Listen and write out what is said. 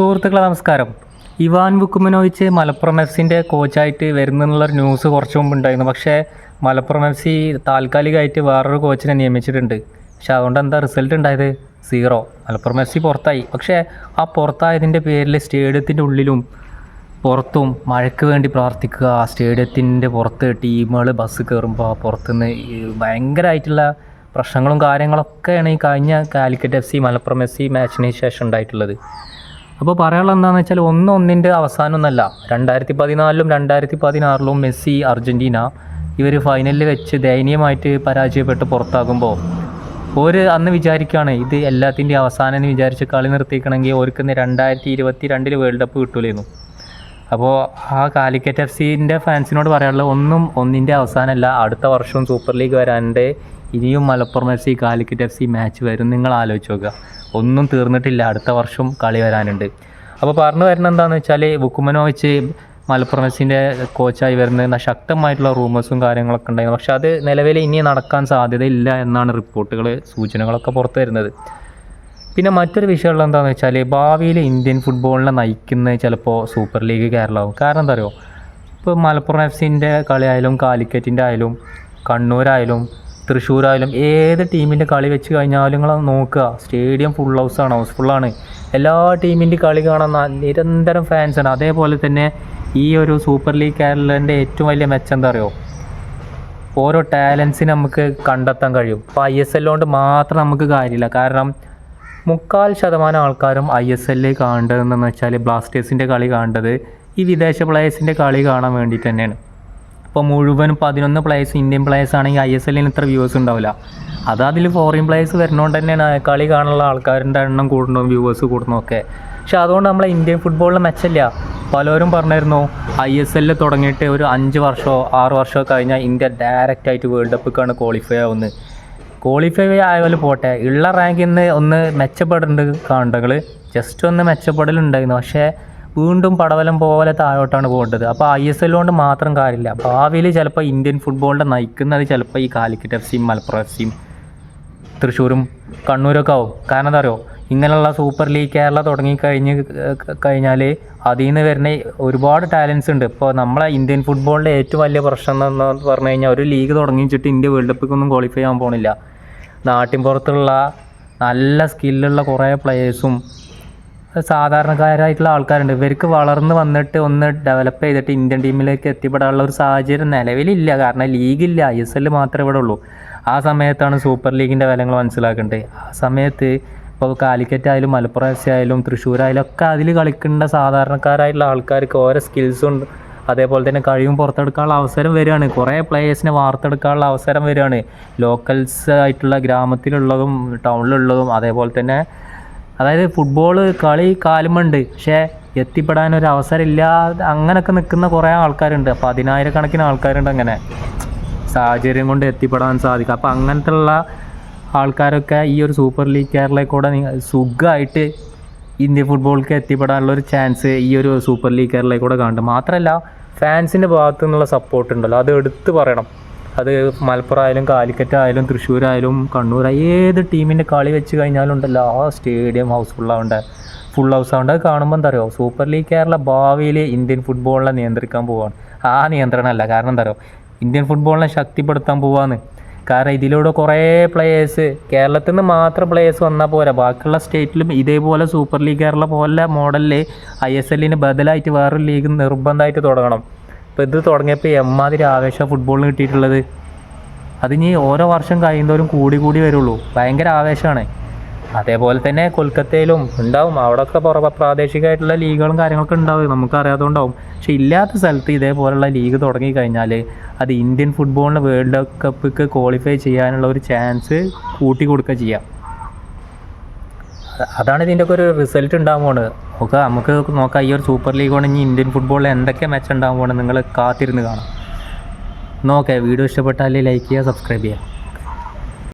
സുഹൃത്തുക്കളെ നമസ്കാരം. Ivan Vukomanovic Malappuram F സിന്റെ കോച്ചായിട്ട് വരുന്നെന്നുള്ളൊരു ന്യൂസ് കുറച്ച് മുമ്പ് ഉണ്ടായിരുന്നു. പക്ഷേ മലപ്പുറം എഫ് സി താൽക്കാലികമായിട്ട് വേറൊരു കോച്ചിനെ നിയമിച്ചിട്ടുണ്ട്. പക്ഷേ അതുകൊണ്ട് എന്താ റിസൾട്ട് ഉണ്ടായത്? സീറോ. മലപ്പുറം എഫ് സി പുറത്തായി. പക്ഷേ ആ പുറത്തായതിന്റെ പേരിൽ സ്റ്റേഡിയത്തിന്റെ ഉള്ളിലും പുറത്തും മഴയ്ക്ക് വേണ്ടി പ്രാർത്ഥിക്കുക ആ സ്റ്റേഡിയത്തിന്റെ പുറത്ത് ടീമുകൾ ബസ് കയറുമ്പോൾ പുറത്തുനിന്ന് ഭയങ്കരമായിട്ടുള്ള പ്രശ്നങ്ങളും കാര്യങ്ങളൊക്കെയാണ് ഈ കഴിഞ്ഞ Calicut F C Malappuram F C മാച്ചിന് ശേഷം ഉണ്ടായിട്ടുള്ളത്. അപ്പോൾ പറയാനുള്ളത് എന്താണെന്ന് വെച്ചാൽ ഒന്ന് ഒന്നിന്റെ അവസാനമൊന്നല്ല രണ്ടായിരത്തി പതിനാലിലും രണ്ടായിരത്തി പതിനാറിലും മെസ്സി അർജന്റീന ഇവർ ഫൈനലിൽ വെച്ച് ദയനീയമായിട്ട് പരാജയപ്പെട്ട് പുറത്താകുമ്പോൾ ഒരു അന്ന് വിചാരിക്കുകയാണ് ഇത് എല്ലാത്തിന്റെയും അവസാനം എന്ന് വിചാരിച്ച് കളി നിർത്തിക്കണമെങ്കിൽ ഓർക്കുന്ന രണ്ടായിരത്തി ഇരുപത്തി രണ്ടിൽ വേൾഡ് കപ്പ് കിട്ടൂലായിരുന്നു അപ്പോൾ ആ കാലിക്കറ്റ് എഫ് സിന്റെ ഫാൻസിനോട് പറയാനുള്ളത് ഒന്നും ഒന്നിന്റെ അവസാനമല്ല അടുത്ത വർഷവും സൂപ്പർ ലീഗ് വരാണ്ട് ഇനിയും Malappuram F C Calicut F C match വരും. നിങ്ങൾ ആലോചിച്ച് നോക്കുക. ഒന്നും തീർന്നിട്ടില്ല. അടുത്ത വർഷം കളി വരാനുണ്ട്. അപ്പോൾ പറഞ്ഞു വരുന്നത് എന്താണെന്ന് വെച്ചാൽ ബുക്കുമനോ വെച്ച് മലപ്പുറം എഫ് സിന്റെ കോച്ചായി വരുന്ന ശക്തമായിട്ടുള്ള റൂമേഴ്സും കാര്യങ്ങളൊക്കെ ഉണ്ടായിരുന്നു. പക്ഷേ അത് നിലവിൽ ഇനി നടക്കാൻ സാധ്യതയില്ല എന്നാണ് റിപ്പോർട്ടുകൾ സൂചനകളൊക്കെ പുറത്തു വരുന്നത്. പിന്നെ മറ്റൊരു വിഷയമുള്ള എന്താണെന്ന് വെച്ചാൽ ഭാവിയിൽ ഇന്ത്യൻ ഫുട്ബോളിനെ നയിക്കുന്ന ചിലപ്പോൾ സൂപ്പർ ലീഗ് കേരളമാവും. കാരണം എന്താ പറയുക ഇപ്പോൾ മലപ്പുറം എഫ് സിന്റെ കളിയായാലും കാലിക്കറ്റിന്റെ ആയാലും കണ്ണൂരായാലും തൃശ്ശൂരായാലും ഏത് ടീമിന്റെ കളി വെച്ച് കഴിഞ്ഞാലും നിങ്ങൾ നോക്കുക. സ്റ്റേഡിയം ഫുൾ ഹൗസാണ് ഹൗസ്ഫുള്ളാണ് എല്ലാ ടീമിന്റെ കളി കാണാൻ ന- നിരന്തരം ഫാൻസാണ് അതേപോലെ തന്നെ ഈ ഒരു സൂപ്പർ ലീഗ് കേരളന്റെ ഏറ്റവും വലിയ മെച്ചം എന്താ പറയുക ഓരോ ടാലൻസിനെ നമുക്ക് കണ്ടെത്താൻ കഴിയും. ഇപ്പോൾ ഐ എസ് എൽ കൊണ്ട് മാത്രം നമുക്ക് കാര്യമില്ല. കാരണം മുക്കാൽ ശതമാനം ആൾക്കാരും ഐ എസ് എല്ലിൽ കാണേണ്ടതെന്ന് വെച്ചാൽ ബ്ലാസ്റ്റേഴ്സിന്റെ കളി കാണേണ്ടത് ഈ വിദേശ പ്ലേയേഴ്സിന്റെ കളി കാണാൻ വേണ്ടിയിട്ട് തന്നെയാണ്. ഇപ്പോൾ മുഴുവൻ പതിനൊന്ന് പ്ലേയേഴ്സ് ഇന്ത്യൻ പ്ലേയേഴ്സ് ആണെങ്കിൽ ഐ എസ് എല്ലിന് ഇത്ര വ്യൂവേഴ്സ് ഉണ്ടാവില്ല. അത് അതിൽ ഫോറിൻ പ്ലേയേഴ്സ് വരുന്നതുകൊണ്ട് തന്നെയാണ് കളി കാണാനുള്ള ആൾക്കാരുടെ എണ്ണം കൂടുന്നതും വ്യൂവേഴ്സ് കൂടുന്നൊക്കെ പക്ഷെ അതുകൊണ്ട് നമ്മളെ ഇന്ത്യൻ ഫുട്ബോളിൽ മെച്ചമില്ല പലരും പറഞ്ഞിരുന്നു ഐ എസ് എല്ലിൽ തുടങ്ങിയിട്ട് ഒരു അഞ്ച് വർഷമോ ആറ് വർഷമോ കഴിഞ്ഞാൽ ഇന്ത്യ ഡയറക്റ്റ് ആയിട്ട് വേൾഡ് കപ്പിക്കാണ് ക്വാളിഫൈ ആവുന്നത്. ക്വാളിഫൈ ആയാലും പോട്ടെ. ഉള്ള റാങ്കിൽ നിന്ന് ഒന്ന് മെച്ചപ്പെടുന്നുണ്ട് കാണുന്നത് ജസ്റ്റ് ഒന്ന് മെച്ചപ്പെടലുണ്ടായിരുന്നു. പക്ഷേ വീണ്ടും പടവലം പോലെ താഴോട്ടാണ് പോകേണ്ടത്. അപ്പോൾ ഐ എസ് എൽ കൊണ്ട് മാത്രം കാര്യമില്ല. ഭാവിയിൽ ചിലപ്പോൾ ഇന്ത്യൻ ഫുട്ബോളിനെ നയിക്കുന്നത് ചിലപ്പോൾ ഈ കാലിക്കറ്റ് എഫ് സിയും മലപ്പുറം എഫ് സിയും തൃശ്ശൂരും കണ്ണൂരൊക്കെ ആവും. കാരണം എന്താ പറയുക ഇങ്ങനെയുള്ള സൂപ്പർ ലീഗ് കേരള തുടങ്ങി കഴിഞ്ഞ് കഴിഞ്ഞാൽ അതിൽ നിന്ന് വരുന്ന ഒരുപാട് ടാലൻസ് ഉണ്ട്. ഇപ്പോൾ നമ്മളെ ഇന്ത്യൻ ഫുട്ബോളിന്റെ ഏറ്റവും വലിയ പ്രശ്നം എന്ന് പറഞ്ഞു കഴിഞ്ഞാൽ ഒരു ലീഗ് തുടങ്ങിച്ചിട്ട് ഇന്ത്യ വേൾഡ് കപ്പിക്കൊന്നും ക്വാളിഫൈ ചെയ്യാൻ പോണില്ല. നാട്ടിൻ പുറത്തുള്ള നല്ല സ്കില്ലുള്ള കുറേ പ്ലേയേഴ്സും സാധാരണക്കാരായിട്ടുള്ള ആൾക്കാരുണ്ട്. ഇവർക്ക് വളർന്ന് വന്നിട്ട് ഒന്ന് ഡെവലപ്പ് ചെയ്തിട്ട് ഇന്ത്യൻ ടീമിലേക്ക് എത്തിപ്പെടാനുള്ള ഒരു സാഹചര്യം നിലവിലില്ല. കാരണം ലീഗില്ല ഐ എസ് എൽ മാത്രമേ ഇവിടെ ഉള്ളൂ. ആ സമയത്താണ് സൂപ്പർ ലീഗിന്റെ വിലങ്ങൾ മനസ്സിലാക്കേണ്ടത്. ആ സമയത്ത് ഇപ്പോൾ കാലിക്കറ്റ് ആയാലും മലപ്പുറം എഫ് തൃശ്ശൂർ ആയാലും ഒക്കെ അതിൽ കളിക്കേണ്ട സാധാരണക്കാരായിട്ടുള്ള ആൾക്കാർക്ക് ഓരോ സ്കിൽസും അതേപോലെ തന്നെ കഴിവും പുറത്തെടുക്കാനുള്ള അവസരം വരികയാണ്. കുറേ പ്ലേയേഴ്സിനെ വാർത്തെടുക്കാനുള്ള അവസരം വരികയാണ്. ലോക്കൽസ് ആയിട്ടുള്ള ഗ്രാമത്തിലുള്ളതും ടൗണിലുള്ളതും അതേപോലെ തന്നെ അതായത് ഫുട്ബോൾ കളി കാലുമുണ്ട് പക്ഷേ എത്തിപ്പെടാൻ ഒരു അവസരം ഇല്ലാതെ അങ്ങനെയൊക്കെ നിൽക്കുന്ന കുറേ ആൾക്കാരുണ്ട്. പതിനായിരക്കണക്കിന് ആൾക്കാരുണ്ട് അങ്ങനെ. സാഹചര്യം കൊണ്ട് എത്തിപ്പെടാൻ സാധിക്കും. അപ്പോൾ അങ്ങനത്തെ ഉള്ള ആൾക്കാരൊക്കെ ഈ ഒരു സൂപ്പർ ലീഗ് കേരളയിൽ കൂടെ നി- സുഖമായിട്ട് ഇന്ത്യൻ ഫുട്ബോളിലേക്ക് എത്തിപ്പെടാനുള്ള ഒരു ചാൻസ് ഈ ഒരു സൂപ്പർ ലീഗ് കേരളയിൽ കൂടെ കാണുന്നുണ്ട് മാത്രമല്ല ഫാൻസിന്റെ ഭാഗത്തു നിന്നുള്ള സപ്പോർട്ട് ഉണ്ടല്ലോ. അത് എടുത്തു പറയണം. അത് മലപ്പുറം ആയാലും കാലിക്കറ്റ് ആയാലും തൃശ്ശൂരായാലും കണ്ണൂരായാലും ഏത് ടീമിന്റെ കളി വെച്ച് കഴിഞ്ഞാലും ഉണ്ടല്ലോ ആ സ്റ്റേഡിയം ഹൗസ് ഫുള്ളാവേണ്ട ഫുൾ ഹൗസ് ആവേണ്ട. അത് കാണുമ്പോൾ എന്താ പറയുക സൂപ്പർ ലീഗ് കേരള ഭാവിയിൽ ഇന്ത്യൻ ഫുട്ബോളിനെ നിയന്ത്രിക്കാൻ പോവാണ്. ആ നിയന്ത്രണമല്ല. കാരണം എന്താ ഇന്ത്യൻ ഫുട്ബോളിനെ ശക്തിപ്പെടുത്താൻ പോവാന്ന്. കാരണം ഇതിലൂടെ കുറേ പ്ലേയേഴ്സ് കേരളത്തിൽ നിന്ന് മാത്രം പ്ലേയേഴ്സ് വന്നാൽ പോരാ. ബാക്കിയുള്ള സ്റ്റേറ്റിലും ഇതേപോലെ സൂപ്പർ ലീഗ് കേരള പോലെ മോഡലിൽ ഐ എസ് എല്ലിന് ബദലായിട്ട് വേറൊരു ലീഗ് നിർബന്ധമായിട്ട് തുടങ്ങണം. ഇപ്പോൾ ഇത് തുടങ്ങിയപ്പോൾ എമ്മാതിരി ആവേശം ഫുട്ബോളിന് കിട്ടിയിട്ടുള്ളത്. അതിനി ഓരോ വർഷം കഴിയുന്നവരും കൂടി കൂടി വരുള്ളൂ. ഭയങ്കര ആവേശമാണ് അതേപോലെ തന്നെ കൊൽക്കത്തയിലും ഉണ്ടാവും. അവിടെയൊക്കെ പുറ പ്രാദേശികമായിട്ടുള്ള ലീഗുകളും കാര്യങ്ങളൊക്കെ ഉണ്ടാവും. നമുക്കറിയാത്തതുകൊണ്ടാവും പക്ഷെ ഇല്ലാത്ത സ്ഥലത്ത് ഇതേപോലുള്ള ലീഗ് തുടങ്ങി കഴിഞ്ഞാൽ അത് ഇന്ത്യൻ ഫുട്ബോളിന് വേൾഡ് കപ്പിക്ക് ക്വാളിഫൈ ചെയ്യാനുള്ള ഒരു ചാൻസ് കൂട്ടി കൊടുക്കുക ചെയ്യാം. അതാണ് ഇതിന്റെ ഒക്കെ ഒരു റിസൾട്ട് ഉണ്ടാകാൻ നോക്കുക നമുക്ക് നോക്കാം ഈ ഒരു സൂപ്പർ ലീഗ് ഇനി ഇന്ത്യൻ ഫുട്ബോളിൽ എന്തൊക്കെ മാച്ച് ഉണ്ടാകാൻ നിങ്ങൾ കാത്തിരുന്ന് കാണാം. നോക്കേ വീഡിയോ ഇഷ്ടപ്പെട്ടാൽ ലൈക്ക് ചെയ്യുക സബ്സ്ക്രൈബ് ചെയ്യുക.